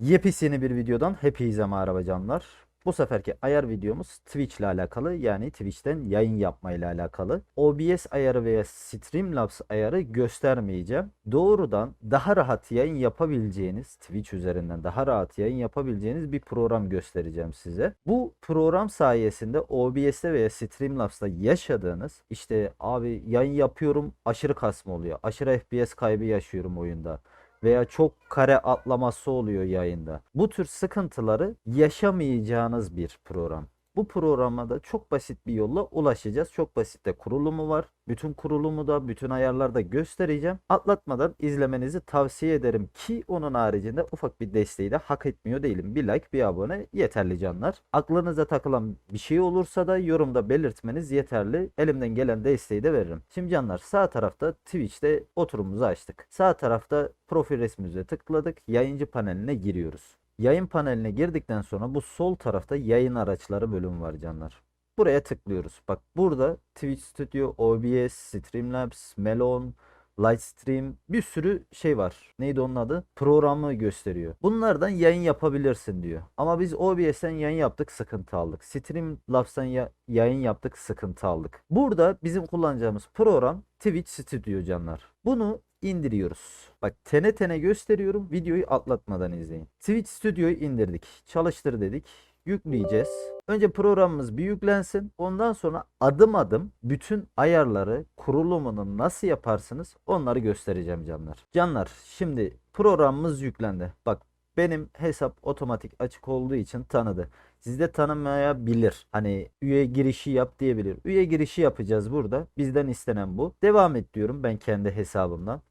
Yepyeni bir videodan hepinize merhaba canlar. Bu seferki ayar videomuz Twitch ile alakalı yani Twitch'ten yayın yapma ile alakalı. OBS ayarı veya Streamlabs ayarı göstermeyeceğim. Doğrudan daha rahat yayın yapabileceğiniz Twitch üzerinden daha rahat yayın yapabileceğiniz bir program göstereceğim size. Bu program sayesinde OBS'te veya Streamlabs'ta yaşadığınız işte abi yayın yapıyorum aşırı kasma oluyor. Aşırı FPS kaybı yaşıyorum oyunda veya çok kare atlaması oluyor yayında. Bu tür sıkıntıları yaşamayacağınız bir program. Bu programa da çok basit bir yolla ulaşacağız. Çok basit de kurulumu var. Bütün kurulumu da bütün ayarlarda göstereceğim. Atlatmadan izlemenizi tavsiye ederim ki onun haricinde ufak bir desteği de hak etmiyor değilim. Bir like bir abone yeterli canlar. Aklınıza takılan bir şey olursa da yorumda belirtmeniz yeterli. Elimden gelen desteği de veririm. Şimdi canlar sağ tarafta Twitch'te oturumumuzu açtık. Sağ tarafta profil resmimize tıkladık. Yayıncı paneline giriyoruz. Yayın paneline girdikten sonra bu sol tarafta yayın araçları bölümü var canlar. Buraya tıklıyoruz. Bak burada Twitch Studio, OBS, Streamlabs, Melon, Lightstream bir sürü şey var. Neydi onun adı? Programı gösteriyor. Bunlardan yayın yapabilirsin diyor. Ama biz OBS'ten yayın yaptık sıkıntı aldık. Streamlabs'tan ya- yayın yaptık sıkıntı aldık. Burada bizim kullanacağımız program Twitch Studio canlar. Bunu indiriyoruz. Bak tene tene gösteriyorum. Videoyu atlatmadan izleyin. Twitch Studio'yu indirdik. Çalıştır dedik. Yükleyeceğiz. Önce programımız bir yüklensin. Ondan sonra adım adım bütün ayarları, kurulumunu nasıl yaparsınız onları göstereceğim canlar. Canlar şimdi programımız yüklendi. Bak benim hesap otomatik açık olduğu için tanıdı. Sizde tanımayabilir. Hani üye girişi yap diyebilir. Üye girişi yapacağız burada. Bizden istenen bu. Devam et diyorum ben kendi hesabımdan.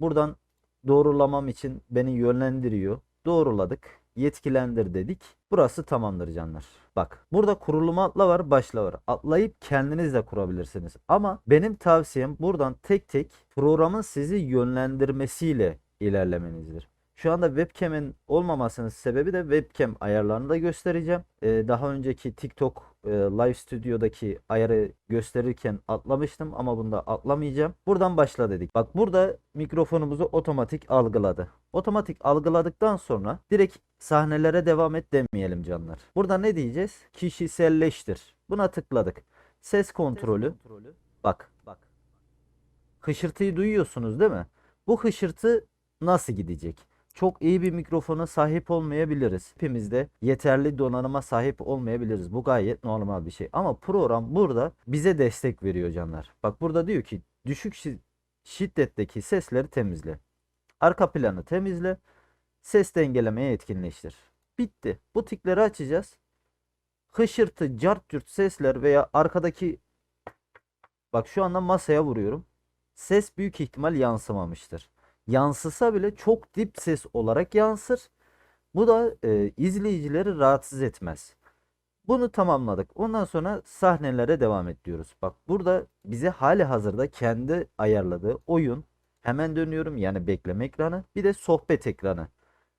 Buradan doğrulamam için beni yönlendiriyor. Doğruladık. Yetkilendir dedik. Burası tamamdır canlar. Bak burada kuruluma atla var başla var. Atlayıp kendiniz de kurabilirsiniz. Ama benim tavsiyem buradan tek tek programın sizi yönlendirmesiyle ilerlemenizdir. Şu anda webcam'in olmamasının sebebi de webcam ayarlarını da göstereceğim. Ee, daha önceki TikTok e, Live Studio'daki ayarı gösterirken atlamıştım ama bunda atlamayacağım. Buradan başla dedik. Bak burada mikrofonumuzu otomatik algıladı. Otomatik algıladıktan sonra direkt sahnelere devam et demeyelim canlar. Burada ne diyeceğiz? Kişiselleştir. Buna tıkladık. Ses kontrolü. Bak bak. Hışırtıyı duyuyorsunuz değil mi? Bu hışırtı nasıl gidecek? Çok iyi bir mikrofona sahip olmayabiliriz. Hepimiz de yeterli donanıma sahip olmayabiliriz. Bu gayet normal bir şey. Ama program burada bize destek veriyor canlar. Bak burada diyor ki düşük şi- şiddetteki sesleri temizle. Arka planı temizle. Ses dengelemeye etkinleştir. Bitti. Bu tikleri açacağız. Hışırtı, cart curt sesler veya arkadaki bak şu anda masaya vuruyorum. Ses büyük ihtimal yansımamıştır yansısa bile çok dip ses olarak yansır. Bu da e, izleyicileri rahatsız etmez. Bunu tamamladık. Ondan sonra sahnelere devam et diyoruz. Bak burada bize hali hazırda kendi ayarladığı oyun hemen dönüyorum yani bekleme ekranı bir de sohbet ekranı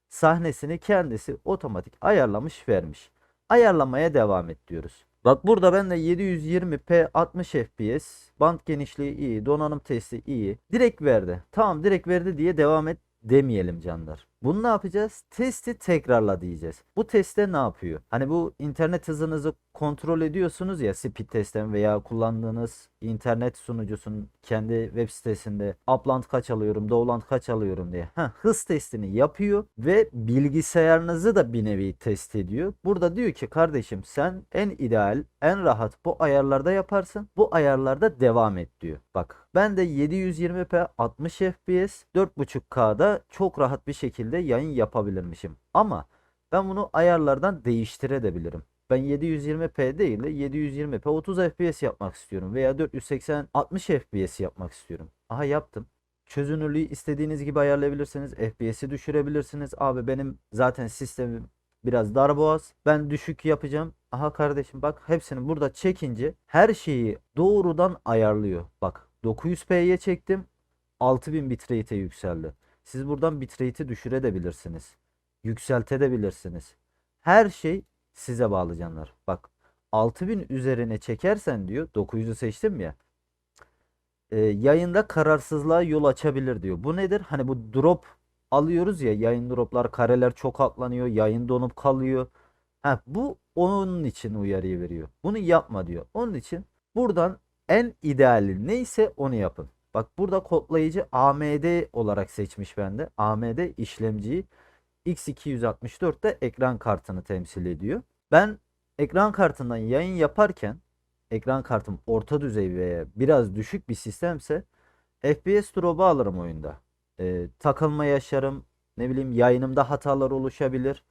sahnesini kendisi otomatik ayarlamış vermiş. Ayarlamaya devam et diyoruz. Bak burada ben de 720p 60 fps band genişliği iyi donanım testi iyi direkt verdi tamam direkt verdi diye devam et demeyelim canlar. Bunu ne yapacağız? Testi tekrarla diyeceğiz. Bu testte ne yapıyor? Hani bu internet hızınızı kontrol ediyorsunuz ya speed testten veya kullandığınız internet sunucusunun kendi web sitesinde upland kaç alıyorum, download kaç alıyorum diye. Heh, hız testini yapıyor ve bilgisayarınızı da bir nevi test ediyor. Burada diyor ki kardeşim sen en ideal, en rahat bu ayarlarda yaparsın. Bu ayarlarda devam et diyor. Bak ben de 720p 60 fps 4.5K'da çok rahat bir şekilde yayın yapabilirmişim. Ama ben bunu ayarlardan değiştirebilirim. Ben 720p değil de 720p 30 fps yapmak istiyorum veya 480 60 fps yapmak istiyorum. Aha yaptım. Çözünürlüğü istediğiniz gibi ayarlayabilirsiniz. FPS'i düşürebilirsiniz. Abi benim zaten sistemim biraz darboğaz. Ben düşük yapacağım. Aha kardeşim bak hepsini burada çekince her şeyi doğrudan ayarlıyor. Bak 900p'ye çektim. 6000 bitrate'e yükseldi. Siz buradan bitrate'i düşürebilirsiniz. Yükseltebilirsiniz. Her şey size bağlı canlar. Bak 6000 üzerine çekersen diyor 900'ü seçtim ya. e, yayında kararsızlığa yol açabilir diyor. Bu nedir? Hani bu drop alıyoruz ya yayın droplar kareler çok atlanıyor yayın donup kalıyor. Ha, bu onun için uyarıyı veriyor. Bunu yapma diyor. Onun için buradan en ideali neyse onu yapın. Bak burada kodlayıcı AMD olarak seçmiş bende. AMD işlemciyi X264 de ekran kartını temsil ediyor. Ben ekran kartından yayın yaparken ekran kartım orta düzey veya biraz düşük bir sistemse FPS drop'u alırım oyunda. Ee, takılma yaşarım. Ne bileyim yayınımda hatalar oluşabilir.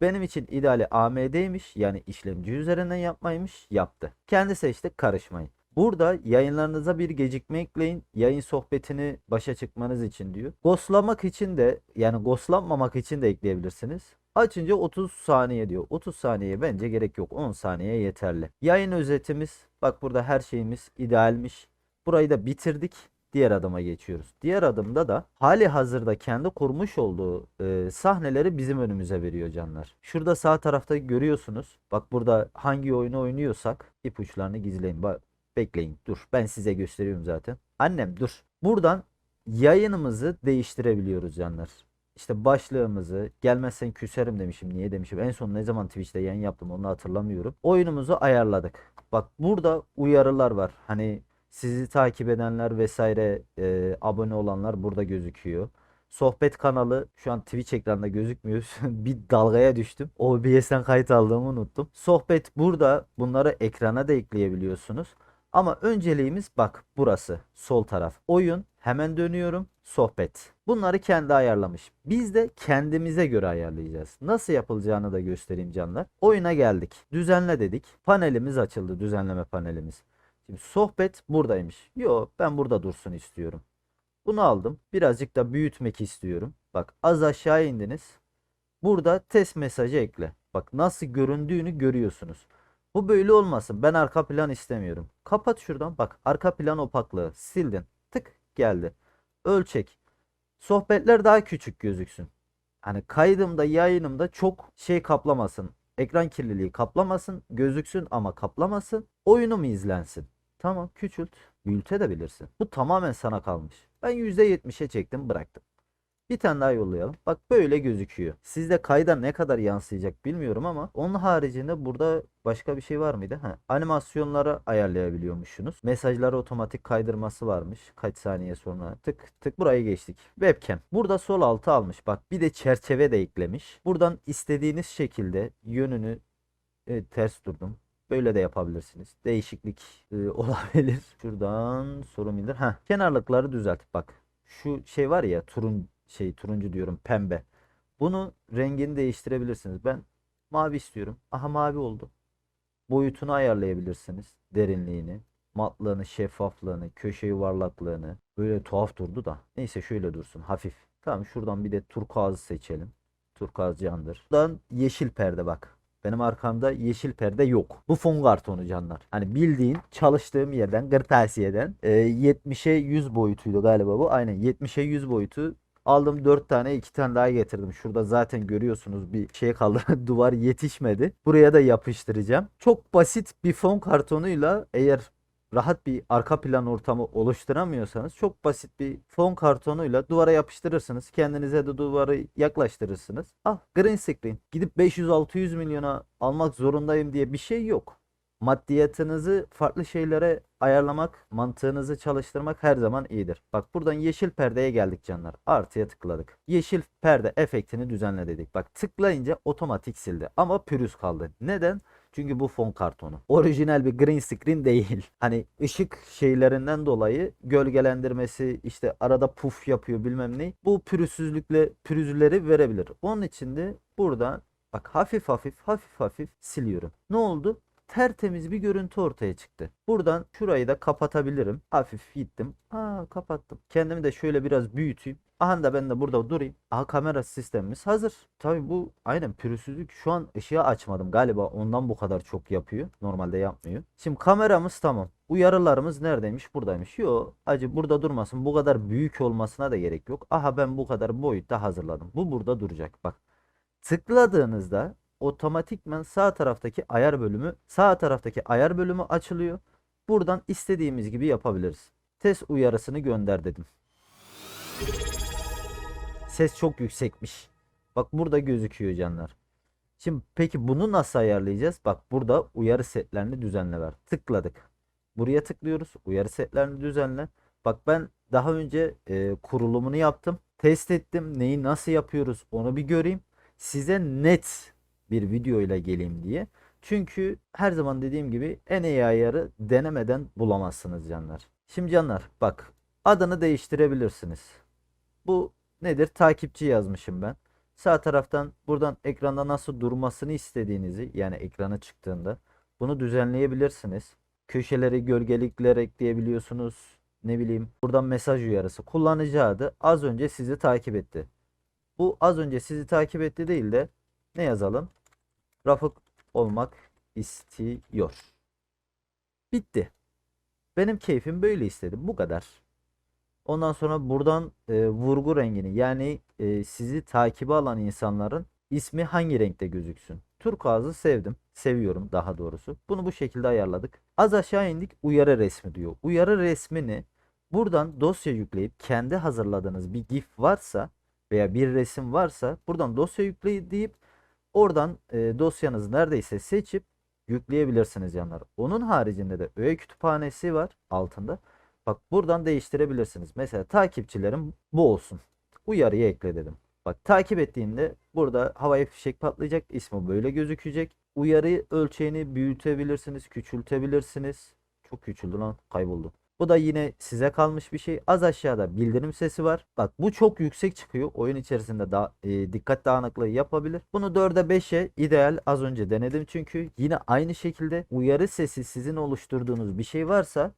Benim için ideali AMD'ymiş yani işlemci üzerinden yapmaymış yaptı. Kendi seçti karışmayın. Burada yayınlarınıza bir gecikme ekleyin. Yayın sohbetini başa çıkmanız için diyor. Ghostlamak için de yani ghostlanmamak için de ekleyebilirsiniz. Açınca 30 saniye diyor. 30 saniye bence gerek yok. 10 saniye yeterli. Yayın özetimiz. Bak burada her şeyimiz idealmiş. Burayı da bitirdik. Diğer adıma geçiyoruz. Diğer adımda da hali hazırda kendi kurmuş olduğu e, sahneleri bizim önümüze veriyor canlar. Şurada sağ tarafta görüyorsunuz. Bak burada hangi oyunu oynuyorsak ipuçlarını gizleyin. Bak bekleyin dur. Ben size gösteriyorum zaten. Annem dur. Buradan yayınımızı değiştirebiliyoruz canlar. İşte başlığımızı gelmezsen küserim demişim. Niye demişim. En son ne zaman Twitch'te yayın yaptım onu hatırlamıyorum. Oyunumuzu ayarladık. Bak burada uyarılar var. Hani sizi takip edenler vesaire e, abone olanlar burada gözüküyor. Sohbet kanalı şu an Twitch ekranında gözükmüyor. bir dalgaya düştüm. OBS'ten kayıt aldığımı unuttum. Sohbet burada. Bunları ekrana da ekleyebiliyorsunuz. Ama önceliğimiz bak burası sol taraf. Oyun hemen dönüyorum sohbet. Bunları kendi ayarlamış. Biz de kendimize göre ayarlayacağız. Nasıl yapılacağını da göstereyim canlar. Oyuna geldik. Düzenle dedik. Panelimiz açıldı. Düzenleme panelimiz. Şimdi sohbet buradaymış. Yo ben burada dursun istiyorum. Bunu aldım. Birazcık da büyütmek istiyorum. Bak az aşağı indiniz. Burada test mesajı ekle. Bak nasıl göründüğünü görüyorsunuz. Bu böyle olmasın. Ben arka plan istemiyorum. Kapat şuradan. Bak arka plan opaklığı. Sildin. Tık geldi. Ölçek. Sohbetler daha küçük gözüksün. Hani kaydımda yayınımda çok şey kaplamasın. Ekran kirliliği kaplamasın. Gözüksün ama kaplamasın. Oyunum izlensin. Tamam küçült. Büyüte de bilirsin. Bu tamamen sana kalmış. Ben %70'e çektim bıraktım. Bir tane daha yollayalım. Bak böyle gözüküyor. Sizde kayda ne kadar yansıyacak bilmiyorum ama onun haricinde burada başka bir şey var mıydı? Ha, animasyonları ayarlayabiliyormuşsunuz. Mesajları otomatik kaydırması varmış. Kaç saniye sonra tık tık burayı geçtik. Webcam. Burada sol altı almış. Bak bir de çerçeve de eklemiş. Buradan istediğiniz şekilde yönünü evet, ters durdum. Böyle de yapabilirsiniz. Değişiklik e, olabilir. Şuradan sorum indir. Ha, kenarlıkları düzelt. Bak şu şey var ya turun şey turuncu diyorum pembe. Bunu rengini değiştirebilirsiniz. Ben mavi istiyorum. Aha mavi oldu. Boyutunu ayarlayabilirsiniz. Derinliğini, matlığını, şeffaflığını, köşe yuvarlaklığını. Böyle tuhaf durdu da. Neyse şöyle dursun hafif. Tamam şuradan bir de turkuazı seçelim. Turkuaz candır. Buradan yeşil perde bak. Benim arkamda yeşil perde yok. Bu fon kartonu canlar. Hani bildiğin çalıştığım yerden kırtasiyeden e, 70'e 100 boyutuydu galiba bu. Aynen 70'e 100 boyutu Aldım 4 tane 2 tane daha getirdim. Şurada zaten görüyorsunuz bir şey kaldı. Duvar yetişmedi. Buraya da yapıştıracağım. Çok basit bir fon kartonuyla eğer rahat bir arka plan ortamı oluşturamıyorsanız çok basit bir fon kartonuyla duvara yapıştırırsınız. Kendinize de duvarı yaklaştırırsınız. Ah green screen. Gidip 500-600 milyona almak zorundayım diye bir şey yok. Maddiyatınızı farklı şeylere ayarlamak, mantığınızı çalıştırmak her zaman iyidir. Bak buradan yeşil perdeye geldik canlar. Artıya tıkladık. Yeşil perde efektini düzenle dedik. Bak tıklayınca otomatik sildi. Ama pürüz kaldı. Neden? Çünkü bu fon kartonu. Orijinal bir green screen değil. Hani ışık şeylerinden dolayı gölgelendirmesi işte arada puf yapıyor bilmem ne. Bu pürüzsüzlükle pürüzleri verebilir. Onun için de burada bak hafif hafif hafif hafif siliyorum. Ne oldu? Tertemiz bir görüntü ortaya çıktı. Buradan şurayı da kapatabilirim. Hafif gittim. Aa kapattım. Kendimi de şöyle biraz büyüteyim. Aha da ben de burada durayım. Aha kamera sistemimiz hazır. Tabi bu aynen pürüzsüzlük şu an ışığı açmadım. Galiba ondan bu kadar çok yapıyor. Normalde yapmıyor. Şimdi kameramız tamam. Uyarılarımız neredeymiş? Buradaymış. Yo acı burada durmasın. Bu kadar büyük olmasına da gerek yok. Aha ben bu kadar boyutta hazırladım. Bu burada duracak. Bak. Tıkladığınızda otomatikmen sağ taraftaki ayar bölümü sağ taraftaki ayar bölümü açılıyor. Buradan istediğimiz gibi yapabiliriz. Test uyarısını gönder dedim. Ses çok yüksekmiş. Bak burada gözüküyor canlar. Şimdi peki bunu nasıl ayarlayacağız? Bak burada uyarı setlerini düzenle ver. Tıkladık. Buraya tıklıyoruz. Uyarı setlerini düzenle. Bak ben daha önce e, kurulumunu yaptım. Test ettim. Neyi nasıl yapıyoruz onu bir göreyim. Size net bir video ile geleyim diye. Çünkü her zaman dediğim gibi en iyi ayarı denemeden bulamazsınız canlar. Şimdi canlar bak adını değiştirebilirsiniz. Bu nedir? Takipçi yazmışım ben. Sağ taraftan buradan ekranda nasıl durmasını istediğinizi yani ekrana çıktığında bunu düzenleyebilirsiniz. Köşeleri gölgelikler ekleyebiliyorsunuz. Ne bileyim buradan mesaj uyarısı. Kullanıcı adı az önce sizi takip etti. Bu az önce sizi takip etti değil de ne yazalım? Rafık olmak istiyor. Bitti. Benim keyfim böyle istedi. Bu kadar. Ondan sonra buradan e, vurgu rengini yani e, sizi takibe alan insanların ismi hangi renkte gözüksün? Turkuaz'ı sevdim. Seviyorum daha doğrusu. Bunu bu şekilde ayarladık. Az aşağı indik uyarı resmi diyor. Uyarı resmini buradan dosya yükleyip kendi hazırladığınız bir GIF varsa veya bir resim varsa buradan dosya yükleyin deyip oradan e, dosyanız neredeyse seçip yükleyebilirsiniz canlar. Onun haricinde de öğe kütüphanesi var altında. Bak buradan değiştirebilirsiniz. Mesela takipçilerim bu olsun. Uyarıyı ekle dedim. Bak takip ettiğinde burada havai fişek patlayacak. ismi böyle gözükecek. Uyarı ölçeğini büyütebilirsiniz, küçültebilirsiniz. Çok küçüldü lan kayboldu. Bu da yine size kalmış bir şey. Az aşağıda bildirim sesi var. Bak bu çok yüksek çıkıyor. Oyun içerisinde daha e, dikkat dağınıklığı yapabilir. Bunu 4'e 5'e ideal az önce denedim çünkü yine aynı şekilde uyarı sesi sizin oluşturduğunuz bir şey varsa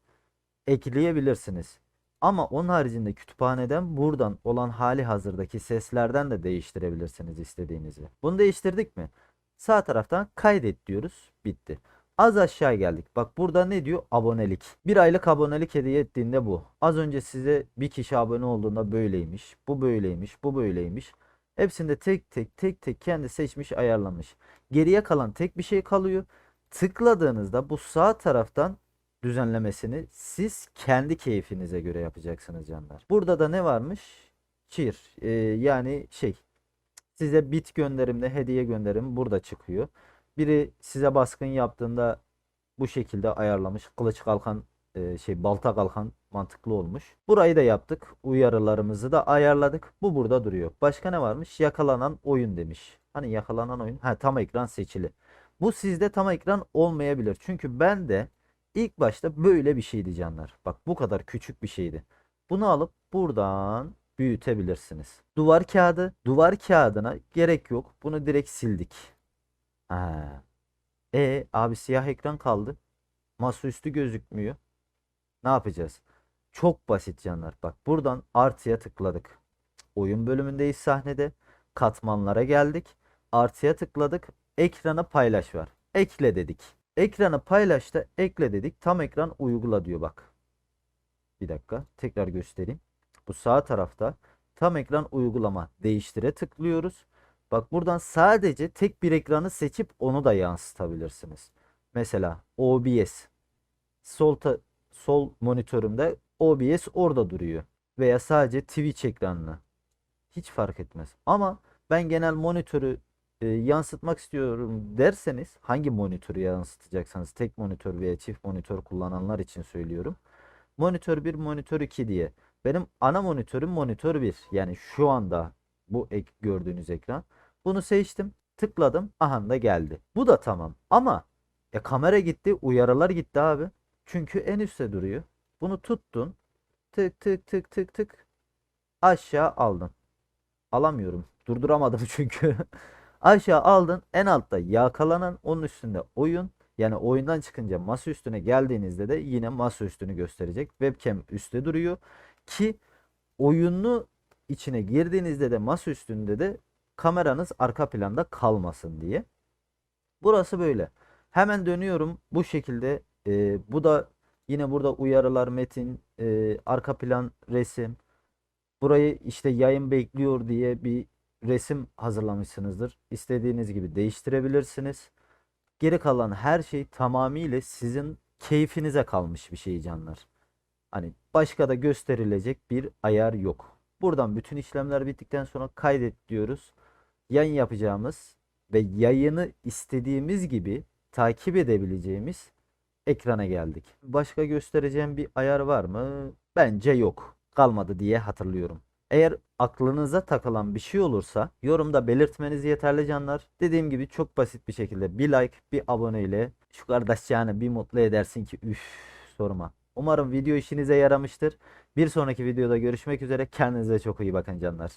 ekleyebilirsiniz. Ama onun haricinde kütüphaneden buradan olan hali hazırdaki seslerden de değiştirebilirsiniz istediğinizi. Bunu değiştirdik mi? Sağ taraftan kaydet diyoruz. Bitti. Az aşağı geldik. Bak burada ne diyor? Abonelik. Bir aylık abonelik hediye ettiğinde bu. Az önce size bir kişi abone olduğunda böyleymiş. Bu böyleymiş. Bu böyleymiş. Hepsinde tek tek tek tek kendi seçmiş ayarlamış. Geriye kalan tek bir şey kalıyor. Tıkladığınızda bu sağ taraftan düzenlemesini siz kendi keyfinize göre yapacaksınız canlar. Burada da ne varmış? Cheer. Ee, yani şey size bit gönderimle hediye gönderim burada çıkıyor. Biri size baskın yaptığında bu şekilde ayarlamış. Kılıç kalkan e, şey balta kalkan mantıklı olmuş. Burayı da yaptık. Uyarılarımızı da ayarladık. Bu burada duruyor. Başka ne varmış? Yakalanan oyun demiş. Hani yakalanan oyun? Ha tam ekran seçili. Bu sizde tam ekran olmayabilir. Çünkü ben de ilk başta böyle bir şeydi canlar. Bak bu kadar küçük bir şeydi. Bunu alıp buradan büyütebilirsiniz. Duvar kağıdı. Duvar kağıdına gerek yok. Bunu direkt sildik. E abi siyah ekran kaldı. Masaüstü gözükmüyor. Ne yapacağız? Çok basit canlar. Bak buradan artıya tıkladık. Oyun bölümündeyiz sahnede. Katmanlara geldik. Artıya tıkladık. Ekrana paylaş var. Ekle dedik. Ekranı paylaşta ekle dedik. Tam ekran uygula diyor bak. Bir dakika. Tekrar göstereyim. Bu sağ tarafta tam ekran uygulama değiştire tıklıyoruz. Bak buradan sadece tek bir ekranı seçip onu da yansıtabilirsiniz. Mesela OBS. Sol ta- sol monitörümde OBS orada duruyor. Veya sadece Twitch ekranını. Hiç fark etmez. Ama ben genel monitörü e, yansıtmak istiyorum derseniz hangi monitörü yansıtacaksanız tek monitör veya çift monitör kullananlar için söylüyorum. Monitör 1, monitör 2 diye. Benim ana monitörüm monitör 1. Yani şu anda bu ek gördüğünüz ekran. Bunu seçtim. Tıkladım. Aha da geldi. Bu da tamam. Ama e, kamera gitti. Uyarılar gitti abi. Çünkü en üstte duruyor. Bunu tuttun. Tık tık tık tık tık. Aşağı aldın. Alamıyorum. Durduramadım çünkü. Aşağı aldın. En altta yakalanan onun üstünde oyun. Yani oyundan çıkınca masa üstüne geldiğinizde de yine masa üstünü gösterecek. Webcam üstte duruyor. Ki oyunu içine girdiğinizde de masa üstünde de kameranız arka planda kalmasın diye. Burası böyle. Hemen dönüyorum bu şekilde. e, bu da yine burada uyarılar, metin, e, arka plan, resim. Burayı işte yayın bekliyor diye bir resim hazırlamışsınızdır. İstediğiniz gibi değiştirebilirsiniz. Geri kalan her şey tamamıyla sizin keyfinize kalmış bir şey canlar. Hani başka da gösterilecek bir ayar yok. Bu Buradan bütün işlemler bittikten sonra kaydet diyoruz. Yayın yapacağımız ve yayını istediğimiz gibi takip edebileceğimiz ekrana geldik. Başka göstereceğim bir ayar var mı? Bence yok. Kalmadı diye hatırlıyorum. Eğer aklınıza takılan bir şey olursa yorumda belirtmeniz yeterli canlar. Dediğim gibi çok basit bir şekilde bir like, bir abone ile şu kardeşçağını bir mutlu edersin ki üf sorma. Umarım video işinize yaramıştır. Bir sonraki videoda görüşmek üzere. Kendinize çok iyi bakın canlar.